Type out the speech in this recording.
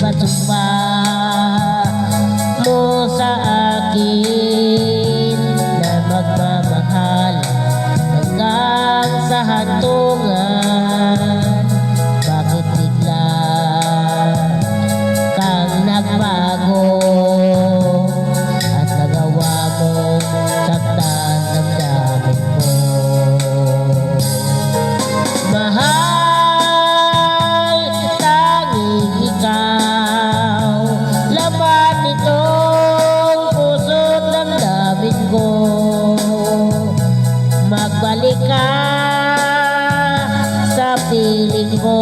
patumba mo sa akin na magmamahal hanggang sa hantong ko. Magbalik ka sa piling ko.